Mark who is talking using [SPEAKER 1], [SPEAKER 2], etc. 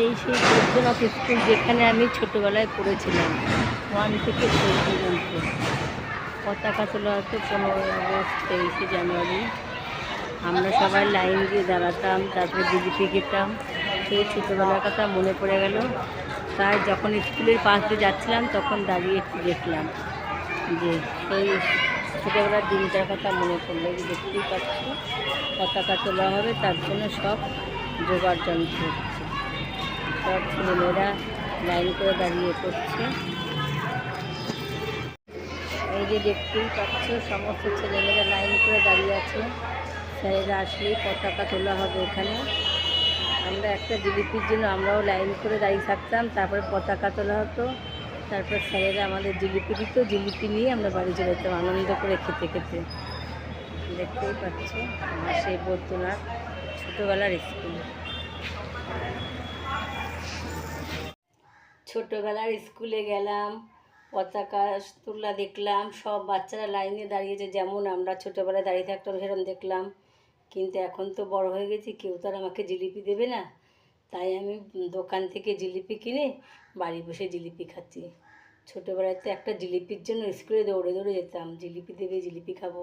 [SPEAKER 1] এই সেই বৈদ্যনাথ স্কুল যেখানে আমি ছোটোবেলায় পড়েছিলাম, ওয়ান থেকে ফোর পর্যন্ত। পতাকা তোলা হতো পনেরোই আগস্ট তেইশে জানুয়ারি। আমরা সবাই লাইন দিয়ে দাঁড়াতাম, তারপরে জিলিপি খেতাম সেই ছোটোবেলার কথা মনে পড়ে গেল। তাই যখন স্কুলের পাশ দিয়ে যাচ্ছিলাম, তখন দাঁড়িয়ে একটু দেখলাম যে সেই ছোটোবেলার দিনটার কথা মনে পড়ল দেখতেই পাচ্ছি, পতাকা তোলা হবে, তার জন্য সব জোগাড় যন্ত্র। সব ছেলেমেয়েরা লাইন করে দাঁড়িয়ে পড়ছে এই যে দেখতেই পাচ্ছ, সমস্ত ছেলেমেয়েরা লাইন করে দাঁড়িয়ে আছে। স্যারেরা আসলেই পতাকা তোলা হবে এখানে। আমরা একটা জিলিপির জন্য আমরাও লাইন করে দাঁড়িয়ে থাকতাম, তারপরে পতাকা তোলা হতো। তারপর স্যারেরা আমাদের জিলিপি দিত, জিলিপি নিয়ে আমরা বাড়ি চলে যেতাম আনন্দ করে খেতে খেতে। দেখতেই পাচ্ছ, আমার সেই বৈদ্যনাথ ছোটোবেলার স্কুল। ছোটোবেলার স্কুলে গেলাম, পতাকা তোলা দেখলাম, সব বাচ্চারা লাইনে দাঁড়িয়েছে, যেমন আমরা ছোটোবেলায় দাঁড়িয়ে থাকতাম সেরকম দেখলাম। কিন্তু এখন তো বড় হয়ে গেছি, কেউ তো আর আমাকে জিলিপি দেবে না। তাই আমি দোকান থেকে জিলিপি কিনে বাড়ি বসে জিলিপি খাচ্ছি। ছোটোবেলায় তো একটা জিলিপির জন্য স্কুলে দৌড়ে দৌড়ে যেতাম, জিলিপি দেবে, জিলিপি খাব।